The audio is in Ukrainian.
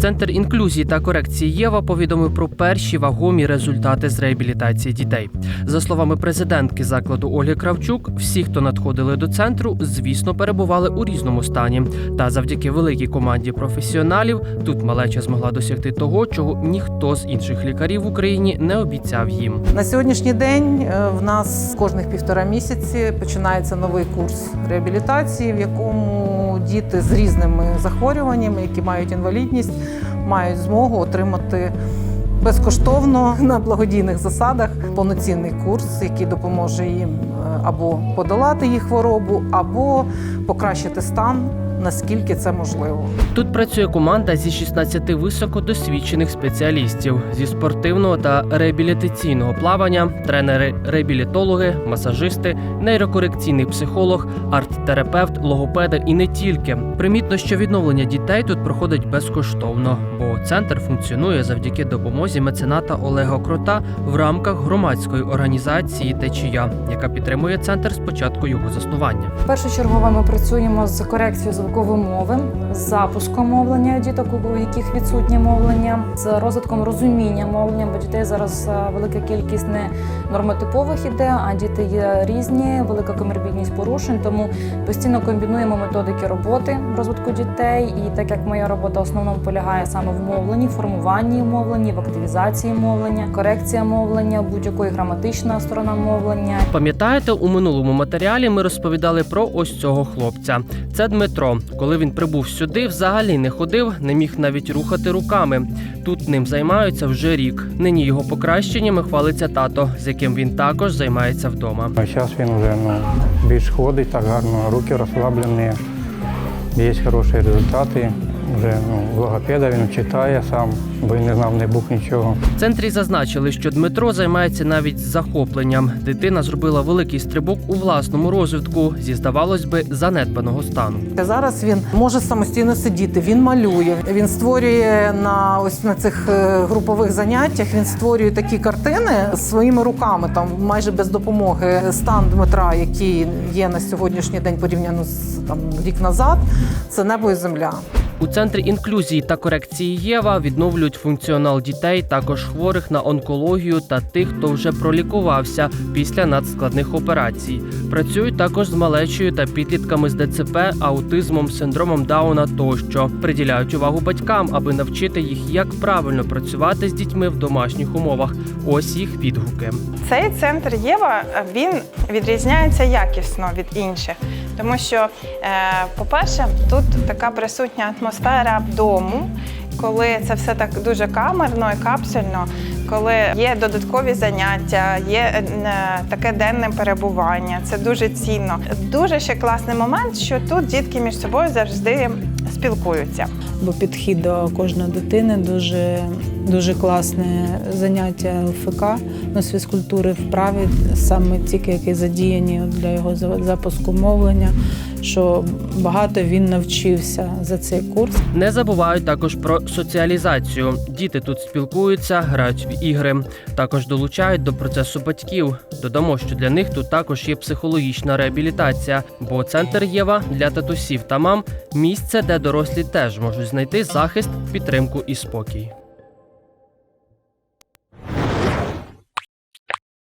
Центр інклюзії та корекції Єва повідомив про перші вагомі результати з реабілітації дітей. За словами президентки закладу Ольги Кравчук, всі, хто надходили до центру, звісно, перебували у різному стані. Та завдяки великій команді професіоналів тут малеча змогла досягти того, чого ніхто з інших лікарів в Україні не обіцяв їм. На сьогоднішній день е, в нас кожних півтора місяці починається новий курс реабілітації, в якому діти з різними захворюваннями, які мають інвалідність, мають змогу отримати безкоштовно на благодійних засадах повноцінний курс, який допоможе їм е, або подолати їх хворобу, або покращити стан, наскільки це можливо. Тут працює команда зі 16 високодосвідчених спеціалістів зі спортивного та реабілітаційного плавання, тренери, реабілітологи, масажисти, нейрокорекційний психолог, арт-терапевт, логопеди і не тільки. Примітно, що відновлення дітей тут проходить безкоштовно, бо центр функціонує завдяки допомозі мецената Олега Крота в рамках громадської організації Течія, яка підтримує центр з початку його заснування. Першочергово ми працюємо з корекцією звукової з запуском мовлення діток, у яких відсутнє мовлення, з розвитком розуміння мовлення, бо дітей зараз е, велика кількість не нормотипових іде, а діти є різні, велика коморбідність порушень. Тому постійно комбінуємо методики роботи розвитку дітей. І так як моя робота в основному полягає саме в мовленні, формуванні мовлення, в активізації мовлення, корекція мовлення, будь-якої граматична сторона мовлення. Пам'ятаєте, у минулому матеріалі ми розповідали про ось цього хлопця. Це Дмитро. Коли він прибув сюди, взагалі не ходив, не міг навіть рухати руками. Тут ним займаються вже рік. Нині його покращеннями хвалиться тато, з яким він також займається вдома. А зараз він вже ну, більш ходить, так гарно, руки розслаблені, є хороші результати. Вже ну, логопеда він читає сам, бо він не знав не букв нічого. В центрі зазначили, що Дмитро займається навіть захопленням. Дитина зробила великий стрибок у власному розвитку зі здавалось би занедбаного стану. Зараз він може самостійно сидіти, він малює, він створює на ось на цих е, групових заняттях. Він створює такі картини своїми руками, там майже без допомоги. Стан Дмитра, який є на сьогоднішній день порівняно з там рік назад, це небо і земля. У центрі інклюзії та корекції Єва відновлюють функціонал дітей, також хворих на онкологію та тих, хто вже пролікувався після надскладних операцій. Працюють також з малечою та підлітками з ДЦП, аутизмом, синдромом Дауна тощо. Приділяють увагу батькам, аби навчити їх, як правильно працювати з дітьми в домашніх умовах. Ось їх відгуки. Цей центр Єва він відрізняється якісно від інших, тому що, е, по-перше, тут така присутня атмосфера дому, коли це все так дуже камерно і капсульно, коли є додаткові заняття, є е, таке денне перебування. Це дуже цінно. Дуже ще класний момент, що тут дітки між собою завжди спілкуються. бо підхід до кожної дитини дуже, дуже класне заняття ЛФК ну, з фізкультури вправи, саме тільки які задіяні для його запуску мовлення, що багато він навчився за цей курс. Не забувають також про соціалізацію. Діти тут спілкуються, грають в ігри. Також долучають до процесу батьків. Додамо, що для них тут також є психологічна реабілітація, бо центр Єва для татусів та мам місце, де дорослі теж можуть знайти захист, підтримку і спокій.